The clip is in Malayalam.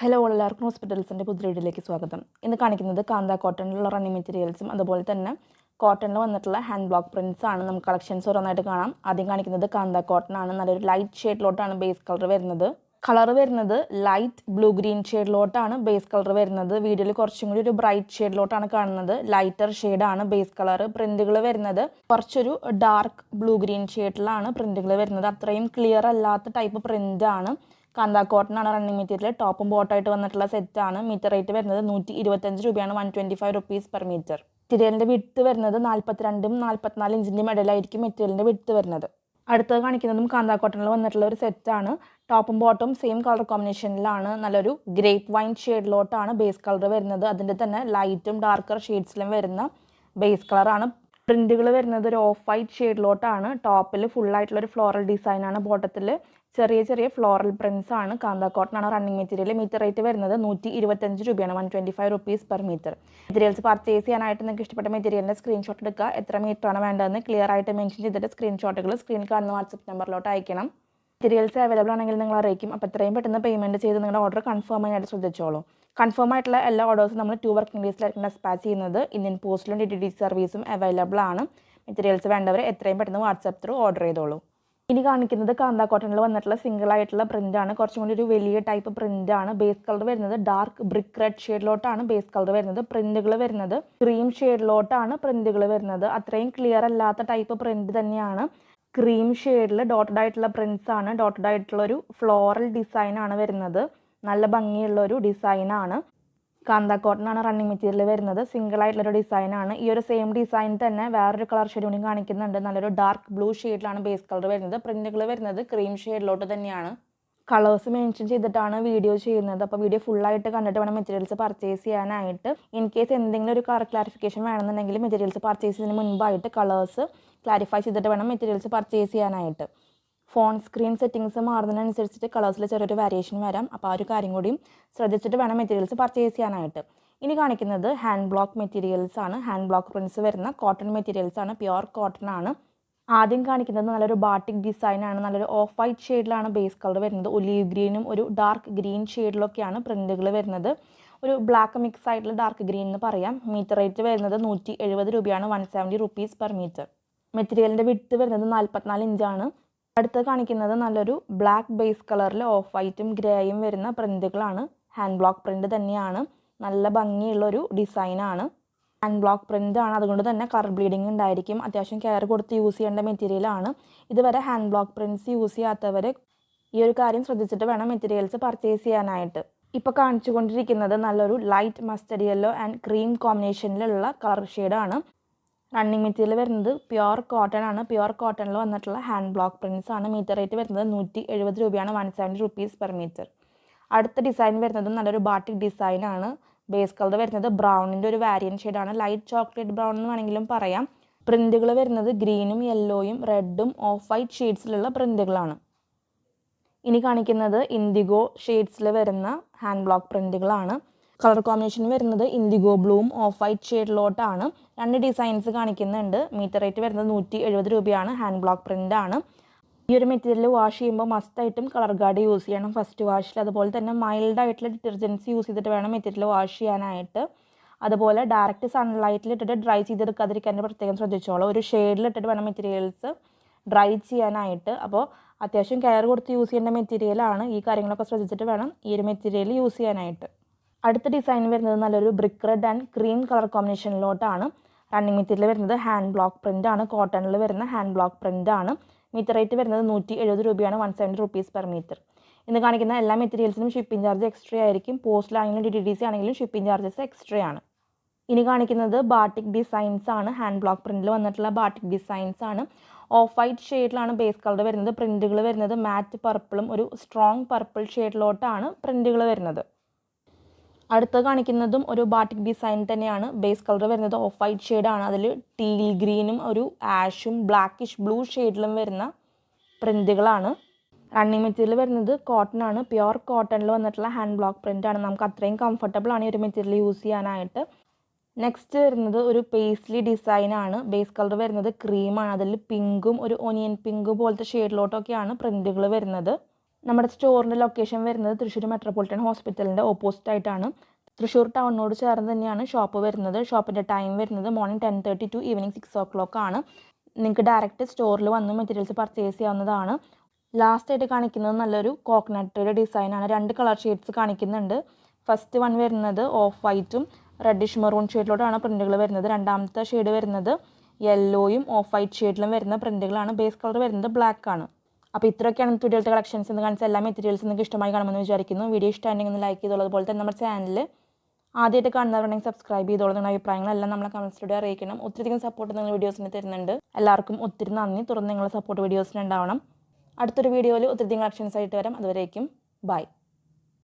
ഹലോ എല്ലാവർക്കും ഹോസ്പിറ്റൽസിന്റെ പുതിയ വീഡിയോയിലേക്ക് സ്വാഗതം. ഇന്ന് കാണിക്കുന്നത് കാന്ത കോട്ടണിലുള്ള റണ്ണിങ് മെറ്റീരിയൽസും അതുപോലെ തന്നെ കോട്ടണിൽ വന്നിട്ടുള്ള ഹാൻഡ് ബ്ലോക്ക് പ്രിന്റ്സ് ആണ്. നമുക്ക് കളക്ഷൻസ് ഓരോന്നായിട്ട് കാണാം. ആദ്യം കാണിക്കുന്നത് കാന്ത കോട്ടൺ ആണ്. നല്ലൊരു ലൈറ്റ് ഷെയ്ഡിലോട്ടാണ് ബേസ് കളർ വരുന്നത്. കളർ വരുന്നത് ലൈറ്റ് ബ്ലൂ ഗ്രീൻ ഷെയ്ഡിലോട്ടാണ് ബേസ് കളർ വരുന്നത്. വീഡിയോയിൽ കുറച്ചും കൂടി ഒരു ബ്രൈറ്റ് ഷെയ്ഡിലോട്ടാണ് കാണുന്നത്. ലൈറ്റർ ഷെയ്ഡാണ് ബേസ് കളർ പ്രിന്റുകൾ വരുന്നത് കുറച്ചൊരു ഡാർക്ക് ബ്ലൂ ഗ്രീൻ ഷെയ്ഡിലാണ് പ്രിന്റുകൾ വരുന്നത്. അത്രയും ക്ലിയർ അല്ലാത്ത ടൈപ്പ് പ്രിന്റ് ആണ്. കാന്ത കോട്ടൺ ആണ് റണ്ണിങ് മെറ്റീരിയൽ ടോപ്പും ബോട്ടായിട്ട് വന്നിട്ടുള്ള സെറ്റാണ് മീറ്റർ റേറ്റ് വരുന്നത് നൂറ്റി ഇരുപത്തഞ്ച് രൂപയാണ് one twenty five rupees per metre മെറ്റീരിയലിന്റെ വിട്ട് വരുന്നത് നാൽപ്പത്തിരണ്ടും നാൽപ്പത്തിനാല് ഇഞ്ചിന്റെയും ഇടയിലായിരിക്കും മെറ്റീരിയലിന്റെ വിട്ട് വരുന്നത്. അടുത്തത് കാണിക്കുന്നതും കാന്താക്കോട്ടനിൽ വന്നിട്ടുള്ള ഒരു സെറ്റാണ് ടോപ്പും ബോട്ടും സെയിം കളർ കോമ്പിനേഷനിലാണ് നല്ലൊരു ഗ്രേപ്പ് വൈൻ ഷെയ്ഡിലോട്ടാണ് ബേസ് കളർ വരുന്നത്. അതിന്റെ തന്നെ ലൈറ്റും ഡാർക്കർ ഷെയ്ഡ്സിലും വരുന്ന ബേസ് കളറാണ് പ്രിന്റുകൾ വരുന്നത് ഒരു ഓഫ് വൈറ്റ് ഷെയ്ഡിലോട്ടാണ് ടോപ്പിൽ ഫുൾ ആയിട്ടുള്ള ഒരു ഫ്ലോറൽ ഡിസൈൻ ആണ്. ബോട്ടത്തിൽ ചെറിയ ചെറിയ ഫ്ലോറൽ പ്രിന്റ്സ് ആണ്. കാന്ത കോട്ടനാണ് റണ്ണിങ് മെറ്റീരിയൽ മീറ്റർ റേറ്റ് വരുന്നത് നൂറ്റി ഇരുപത്തഞ്ച് രൂപയാണ്. One twenty five rupees per metre materials purchase ചെയ്യാനായിട്ട് നിങ്ങൾക്ക് ഇഷ്ടപ്പെട്ട മെറ്റീരിയലിന്റെ സ്ക്രീൻഷോട്ട് എടുക്കുക. എത്ര മീറ്റർ ആണ് വേണ്ടതെന്ന് ക്ലിയർ ആയിട്ട് മെൻഷൻ ചെയ്തിട്ട് സ്ക്രീൻഷോട്ടുകൾ സ്ക്രീനിൽ കാണുന്ന വാട്സപ്പ് നമ്പറിലോട്ട് അയക്കണം. മെറ്റീരിയൽസ് അവൈലബിൾ ആണെങ്കിൽ നിങ്ങൾ അറിയിക്കും. അപ്പോൾ എത്രയും പെട്ടെന്ന് പേയ്മെന്റ് ചെയ്ത് നിങ്ങളുടെ ഓർഡർ കൺഫേം ആയിട്ട് ശ്രദ്ധിച്ചോളൂ. കൺഫേം ആയിട്ടുള്ള എല്ലാ ഓർഡേഴ്സും നമ്മൾ ടു വർക്കിംഗ് ഡേയ്സിലായിരിക്കും ഡെസ്പാച്ച് ചെയ്യുന്നത്. ഇന്ത്യൻ പോസ്റ്റിലും ഡി ഡി സർവീസും അവൈലബിൾ ആണ്. മെറ്റീരിയൽസ് വേണ്ടവർ എത്രയും പെട്ടെന്ന് വാട്സപ്പ് ത്രൂ ഓർഡർ ചെയ്തോളൂ. ഇനി കാണിക്കുന്നത് കാന്ത കോട്ടണിൽ വന്നിട്ടുള്ള സിംഗിൾ ആയിട്ടുള്ള പ്രിന്റ് ആണ്. കുറച്ചും കൂടി ഒരു വലിയ ടൈപ്പ് പ്രിന്റ് ആണ്. ബേസ് കളർ വരുന്നത് ഡാർക്ക് ബ്രിക്ക് റെഡ് ഷെയ്ഡിലോട്ടാണ് ബേസ് കളർ വരുന്നത്. പ്രിന്റുകൾ വരുന്നത് ക്രീം ഷെയ്ഡിലോട്ടാണ് പ്രിന്റുകൾ വരുന്നത്. അത്രയും ക്ലിയർ അല്ലാത്ത ടൈപ്പ് പ്രിന്റ് തന്നെയാണ്. ക്രീം ഷെയ്ഡിൽ ഡോട്ടഡ് ആയിട്ടുള്ള പ്രിന്റ്സ് ആണ്. ഡോട്ടഡ് ആയിട്ടുള്ള ഒരു ഫ്ലോറൽ ഡിസൈൻ ആണ് വരുന്നത്. നല്ല ഭംഗിയുള്ള ഒരു ഡിസൈനാണ് കാന്ത കോട്ടനാണ് റണ്ണിങ് മെറ്റീരിയൽ വരുന്നത്. സിംഗിൾ ആയിട്ടുള്ള ഒരു ഡിസൈൻ ആണ്. ഈ ഒരു സെയിം ഡിസൈൻ തന്നെ വേറൊരു കളർ ഷെയ്ഡ് കാണിക്കുന്നുണ്ട്. നല്ലൊരു ഡാർക്ക് ബ്ലൂ ഷെയ്ഡിലാണ് ബേസ് കളർ വരുന്നത്. പ്രിന്റുകൾ വരുന്നത് ക്രീം ഷെയ്ഡിലോട്ട് തന്നെയാണ്. കളേഴ്സ് മെൻഷൻ ചെയ്തിട്ടാണ് വീഡിയോ ചെയ്യുന്നത്. അപ്പോൾ വീഡിയോ ഫുള്ളായിട്ട് കണ്ടിട്ട് വേണം മെറ്റീരിയൽസ് പർച്ചേസ് ചെയ്യാനായിട്ട്. ഇൻ കേസ് എന്തെങ്കിലും ഒരു ക്ലാരിഫിക്കേഷൻ വേണമെന്നുണ്ടെങ്കിൽ മെറ്റീരിയൽസ് പർച്ചേസ് ചെയ്യുന്നതിന് മുൻപായിട്ട് കളേഴ്സ് ക്ലാരിഫൈ ചെയ്തിട്ട് വേണം മെറ്റീരിയൽസ് പർച്ചേസ് ചെയ്യാനായിട്ട്. ഫോൺ സ്ക്രീൻ സെറ്റിങ്സ് മാറുന്നതിനനുസരിച്ചിട്ട് കളേഴ്സിൽ ചെറിയൊരു വേരിയേഷൻ വരാം. അപ്പോൾ ആ ഒരു കാര്യം കൂടിയും ശ്രദ്ധിച്ചിട്ട് വേണം മെറ്റീരിയൽസ് പർച്ചേസ് ചെയ്യാനായിട്ട്. ഇനി കാണിക്കുന്നത് ഹാൻഡ് ബ്ലോക്ക് മെറ്റീരിയൽസ് ആണ്. ഹാൻഡ് ബ്ലോക്ക് പ്രിൻസ് വരുന്ന കോട്ടൺ മെറ്റീരിയൽസ് ആണ്. പ്യുവർ കോട്ടൺ ആണ്. ആദ്യം കാണിക്കുന്നത് നല്ലൊരു ബാട്ടിക് ഡിസൈൻ ആണ്. നല്ലൊരു ഓഫ് വൈറ്റ് ഷെയ്ഡിലാണ് ബേസ് കളർ വരുന്നത്. ഒലീവ് ഗ്രീനും ഒരു ഡാർക്ക് ഗ്രീൻ ഷെയ്ഡിലൊക്കെയാണ് പ്രിന്റുകൾ വരുന്നത്. ഒരു ബ്ലാക്ക് മിക്സ് ആയിട്ടുള്ള ഡാർക്ക് ഗ്രീൻ എന്ന് പറയാം. മീറ്റർ റേറ്റ് വരുന്നത് നൂറ്റി എഴുപത് രൂപയാണ്. One seventy rupees per metre മെറ്റീരിയലിന്റെ വിട്ട് വരുന്നത് നാൽപ്പത്തിനാല് ഇഞ്ചാണ് അടുത്ത് കാണിക്കുന്നത് നല്ലൊരു ബ്ലാക്ക് ബേസ് കളറിൽ ഓഫ് വൈറ്റും ഗ്രേയും വരുന്ന പ്രിന്റുകളാണ്. ഹാൻഡ് ബ്ലോക്ക് പ്രിന്റ് തന്നെയാണ്. നല്ല ഭംഗിയുള്ളൊരു ഡിസൈനാണ് ഹാൻഡ് ബ്ലോക്ക് പ്രിന്റ് ആണ്. അതുകൊണ്ട് തന്നെ കർ ബ്ലീഡിങ് ഉണ്ടായിരിക്കും. അത്യാവശ്യം കെയർ കൊടുത്ത് യൂസ് ചെയ്യേണ്ട മെറ്റീരിയലാണ് ഇതുവരെ ഹാൻഡ് ബ്ലോക്ക് പ്രിന്റ്സ് യൂസ് ചെയ്യാത്തവർ ഈ ഒരു കാര്യം ശ്രദ്ധിച്ചിട്ട് വേണം മെറ്റീരിയൽസ് പർച്ചേസ് ചെയ്യാനായിട്ട്. ഇപ്പോൾ കാണിച്ചുകൊണ്ടിരിക്കുന്നത് നല്ലൊരു light mustard yellow and cream കോമ്പിനേഷനിലുള്ള colour ഷെയ്ഡാണ് റണ്ണിങ് മെറ്റീരിയൽ വരുന്നത് പ്യുർ കോട്ടൺ ആണ്. പ്യുർ കോട്ടണിൽ വന്നിട്ടുള്ള ഹാൻഡ് ബ്ലോക്ക് പ്രിൻസ് ആണ്. മീറ്റർ റേറ്റ് വരുന്നത് നൂറ്റി എഴുപത് രൂപയാണ്. One seventy rupees per metre അടുത്ത ഡിസൈൻ വരുന്നത് നല്ലൊരു ബാട്ടിക് ഡിസൈൻ ആണ്. ബേസ് കളർ വരുന്നത് ബ്രൗണിന്റെ ഒരു വാരിയൻ ഷെയ്ഡാണ് ലൈറ്റ് ചോക്ലേറ്റ് ബ്രൗൺ എന്ന് വേണമെങ്കിലും പറയാം. പ്രിന്റുകൾ വരുന്നത് ഗ്രീനും യെല്ലോയും റെഡും ഓഫ് വൈറ്റ് ഷെയ്ഡ്സിലുള്ള പ്രിന്റുകളാണ് ഇനി കാണിക്കുന്നത് ഇൻഡിഗോ ഷെയ്ഡ്സിൽ വരുന്ന ഹാൻഡ് ബ്ലോക്ക് പ്രിന്റുകളാണ് കളർ കോമ്പിനേഷൻ വരുന്നത് ഇൻഡിഗോ ബ്ലൂവും ഓഫ് വൈറ്റ് ഷെയ്ഡിലോട്ടാണ് രണ്ട് ഡിസൈൻസ് കാണിക്കുന്നുണ്ട്. മീറ്റർ റേറ്റ് വരുന്നത് നൂറ്റി എഴുപത് രൂപയാണ്. ഹാൻഡ് ബ്ലോക്ക് പ്രിന്റ് ആണ്. ഈ ഒരു മെറ്റീരിയൽ വാഷ് ചെയ്യുമ്പോൾ മസ്റ്റായിട്ടും കളർ ഗാർഡ് യൂസ് ചെയ്യണം. ഫസ്റ്റ് വാഷിൽ അതുപോലെ തന്നെ മൈൽഡ് ആയിട്ടുള്ള ഡിറ്റർജൻസ് യൂസ് ചെയ്തിട്ട് വേണം മെറ്റീരിയൽ വാഷ് ചെയ്യാനായിട്ട്. അതുപോലെ ഡയറക്റ്റ് സൺലൈറ്റിൽ ഇട്ടിട്ട് ഡ്രൈ ചെയ്തെടുക്കാതിരിക്കാൻ പ്രത്യേകം ശ്രദ്ധിച്ചോളൂ. ഒരു ഷെയ്ഡിൽ ഇട്ടിട്ട് വേണം മെറ്റീരിയൽസ് ഡ്രൈ ചെയ്യാനായിട്ട്. അപ്പോൾ അത്യാവശ്യം കെയർ കൊടുത്ത് യൂസ് ചെയ്യേണ്ട മെറ്റീരിയലാണ് ഈ കാര്യങ്ങളൊക്കെ ശ്രദ്ധിച്ചിട്ട് വേണം ഈ ഒരു മെറ്റീരിയൽ യൂസ് ചെയ്യാനായിട്ട്. അടുത്ത ഡിസൈൻ വരുന്നത് നല്ലൊരു brick red and cream colour കോമ്പിനേഷനിലോട്ടാണ് running material വരുന്നത് ഹാൻഡ് ബ്ലോക്ക് പ്രിന്റ് ആണ്. കോട്ടണിൽ വരുന്ന ഹാൻഡ് ബ്ലോക്ക് പ്രിന്റ് ആണ്. മീറ്റർ റേറ്റ് വരുന്നത് നൂറ്റി എഴുപത് രൂപയാണ്. One seventy rupees per metre ഇന്ന് കാണിക്കുന്ന എല്ലാ മെറ്റീരിയൽസിനും ഷിപ്പിംഗ് ചാർജ് എക്സ്ട്രാ ആയിരിക്കും. പോസ്റ്റിലാണെങ്കിലും ഡി ടി ഡി സി ആണെങ്കിലും ഷിപ്പിംഗ് ചാർജസ് എക്സ്ട്രാ ആണ്. ഇനി കാണിക്കുന്നത് ബാട്ടിക് ഡിസൈൻസ് ആണ്. ഹാൻഡ് ബ്ലോക്ക് പ്രിന്റിൽ വന്നിട്ടുള്ള ബാട്ടിക് ഡിസൈൻസ് ആണ്. ഓഫ് വൈറ്റ് ഷെയ്ഡിലാണ് ബേസ് കളർ വരുന്നത്. പ്രിന്റുകൾ വരുന്നത് മാറ്റ് പർപ്പിളും ഒരു സ്ട്രോങ് പർപ്പിൾ ഷെയ്ഡിലോട്ടാണ് പ്രിന്റുകൾ വരുന്നത്. അടുത്ത കാണിക്കുന്നതും ഒരു ബാട്ടിക് ഡിസൈൻ തന്നെയാണ്. ബേസ് കളർ വരുന്നത് ഓഫ് വൈറ്റ് ഷെയ്ഡാണ് അതിൽ ടീൽ ഗ്രീനും ഒരു ആഷും ബ്ലാക്കിഷ് ബ്ലൂ ഷെയ്ഡിലും വരുന്ന പ്രിന്റുകളാണ് റണ്ണിങ് മെറ്റീരിയൽ വരുന്നത് കോട്ടൺ ആണ്. പ്യുവർ കോട്ടണിൽ വന്നിട്ടുള്ള ഹാൻഡ് ബ്ലോക്ക് പ്രിന്റ് ആണ്. നമുക്ക് അത്രയും കംഫർട്ടബിൾ ആണ് ഈ ഒരു മെറ്റീരിയൽ യൂസ് ചെയ്യാനായിട്ട്. നെക്സ്റ്റ് വരുന്നത് ഒരു പേസ്ലി ഡിസൈൻ ആണ്. ബേസ് കളർ വരുന്നത് ക്രീമാണ് അതിൽ പിങ്കും ഒരു ഒനിയൻ പിങ്ക് പോലത്തെ ഷെയ്ഡിലോട്ടൊക്കെയാണ് പ്രിന്റുകൾ വരുന്നത്. നമ്മുടെ സ്റ്റോറിന്റെ ലൊക്കേഷൻ വരുന്നത് തൃശ്ശൂർ മെട്രോപൊളിറ്റൻ ഹോസ്പിറ്റലിന്റെ ഓപ്പോസിറ്റ് ആയിട്ടാണ്. തൃശ്ശൂർ ടൗണിനോട് ചേർന്ന് തന്നെയാണ് ഷോപ്പ് വരുന്നത്. ഷോപ്പിന്റെ ടൈം വരുന്നത് morning ten thirty to evening six o'clock ആണ്. നിങ്ങൾക്ക് ഡയറക്റ്റ് സ്റ്റോറിൽ വന്ന് മെറ്റീരിയൽസ് പർച്ചേസ് ചെയ്യാവുന്നതാണ്. ലാസ്റ്റ് ആയിട്ട് കാണിക്കുന്നത് നല്ലൊരു കോക്കനട്ടിന്റെ ഡിസൈനാണ് രണ്ട് കളർ ഷെയ്ഡ്സ് കാണിക്കുന്നുണ്ട്. ഫസ്റ്റ് വൺ വരുന്നത് ഓഫ് വൈറ്റും റെഡിഷ് മെറൂൺ ഷെയ്ഡിലോട്ടാണ് പ്രിന്റുകൾ വരുന്നത്. രണ്ടാമത്തെ ഷെയ്ഡ് വരുന്നത് യെല്ലോയും ഓഫ് വൈറ്റ് ഷെയ്ഡിലും വരുന്ന പ്രിന്റുകളാണ് ബേസ് കളർ വരുന്നത് ബ്ലാക്ക് ആണ്. അപ്പോൾ ഇത്രയൊക്കെയാണ് തുടിയലത്തെ കളക്ഷൻസ് എന്ന് കാണിച്ച എല്ലാ മെറ്റീരിയൽസ് നിങ്ങൾക്ക് ഇഷ്ടമായി കാണുമെന്ന് വിചാരിക്കുന്നു. വീഡിയോ ഇഷ്ടമാണെങ്കിൽ ഒന്ന് ലൈക്ക് ചെയ്തോളൂ. അതുപോലെ തന്നെ നമ്മുടെ ചാനൽ ആദ്യമായിട്ട് കാണുന്നവരുണ്ടെങ്കിൽ സബ്സ്ക്രൈബ് ചെയ്തോളൂ നിങ്ങളുടെ അഭിപ്രായങ്ങളെല്ലാം നമ്മളെ കമൻസിലൂടെ അറിയിക്കണം. ഒത്തിരിയധികം സപ്പോർട്ട് നിങ്ങൾ വീഡിയോസിന് തരുന്നുണ്ട്. എല്ലാവർക്കും ഒത്തിരി നന്ദി. തുറന്ന് നിങ്ങളുടെ സപ്പോർട്ട് വീഡിയോസിന് ഉണ്ടാവണം. അടുത്തൊരു വീഡിയോയിൽ ഒത്തിരി കളക്ഷൻസ് ആയിട്ട് വരാം. അതുവരേക്കും ബൈ